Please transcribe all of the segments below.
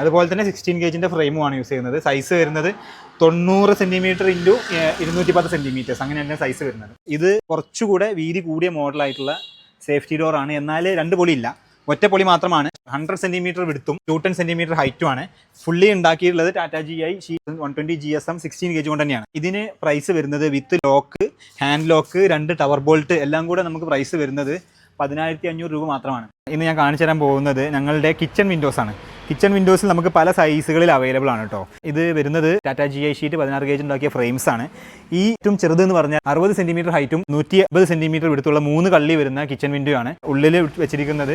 അതുപോലെ തന്നെ സിക്സ്റ്റീൻ ഗേജിന്റെ ഫ്രെയിമുമാണ് യൂസ് ചെയ്യുന്നത്. സൈസ് വരുന്നത് തൊണ്ണൂറ് സെന്റിമീറ്റർ ഇന്റു ഇരുന്നൂറ്റി പത്ത് സെന്റിമീറ്റേഴ്സ് അങ്ങനെയാണ് സൈസ് വരുന്നത്. ഇത് കുറച്ചുകൂടെ വീതി കൂടിയ മോഡലായിട്ടുള്ള സേഫ്റ്റി ഡോറാണ് എന്നാൽ രണ്ട് പൊളിയില്ല ഒറ്റ പൊളി മാത്രമാണ്. ഹൺഡ്രഡ് സെന്റിമീറ്റർ വിടുത്തും ടു ടെൻ സെന്റിമീറ്റർ ഹൈറ്റുമാണ് ഫുള്ളി ഉണ്ടാക്കിയിട്ടുള്ളത് Tata G I sheet one twenty G S M sixteen gauge കൊണ്ട് തന്നെയാണ്. ഇതിന് പ്രൈസ് വരുന്നത് വിത്ത് ലോക്ക് ഹാൻഡ് ലോക്ക് രണ്ട് ടവർ ബോൾട്ട് എല്ലാം കൂടെ നമുക്ക് പ്രൈസ് വരുന്നത് പതിനായിരത്തി അഞ്ഞൂറ് രൂപ മാത്രമാണ്. ഇന്ന് ഞാൻ കാണിച്ചു തരാൻ പോകുന്നത് ഞങ്ങളുടെ കിച്ചൺ വിൻഡോസ് ആണ്. കിച്ചൺ വിൻഡോസിൽ നമുക്ക് പല സൈസുകളിൽ അവൈലബിൾ ആണ് കേട്ടോ. ഇത് വരുന്നത് ടാറ്റ ജി ഐ ഷീറ്റ് പതിനാറ് ഗേജ് ഉണ്ടാക്കിയ ഫ്രെയിംസ് ആണ്. ഈ ഏറ്റവും ചെറുത് എന്ന് പറഞ്ഞാൽ അറുപത് സെന്റിമീറ്റർ ഹൈറ്റും നൂറ്റി അമ്പത് സെന്റിമീറ്റർ വിടുത്തുള്ള മൂന്ന് കള്ളി വരുന്ന കിച്ചൺ വിൻഡോ ആണ് ഉള്ളിൽ വെച്ചിരിക്കുന്നത്.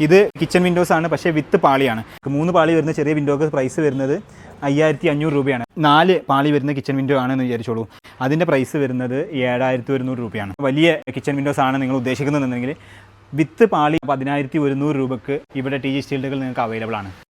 ഇത് കിച്ചൺ വിൻഡോസ് ആണ് പക്ഷേ വിത്ത് പാളിയാണ്. മൂന്ന് പാളി വരുന്ന ചെറിയ വിൻഡോക്ക് പ്രൈസ് വരുന്നത് അയ്യായിരത്തി അഞ്ഞൂറ് രൂപയാണ്. നാല് പാളി വരുന്ന കിച്ചൺ വിൻഡോ ആണെന്ന് വിചാരിച്ചോളൂ. അതിന്റെ പ്രൈസ് വരുന്നത് ഏഴായിരത്തി ഒരുന്നൂറ് രൂപയാണ്. വലിയ കിച്ചൺ വിൻഡോസ് ആണ് നിങ്ങൾ ഉദ്ദേശിക്കുന്നതെന്നുണ്ടെങ്കിൽ വിത്ത് പാളി പതിനായിരത്തി ഒരുന്നൂറ് രൂപക്ക് ഇവിടെ ടി ജി സ്റ്റീൽഡുകൾ നിങ്ങൾക്ക് അവൈലബിൾ ആണ്.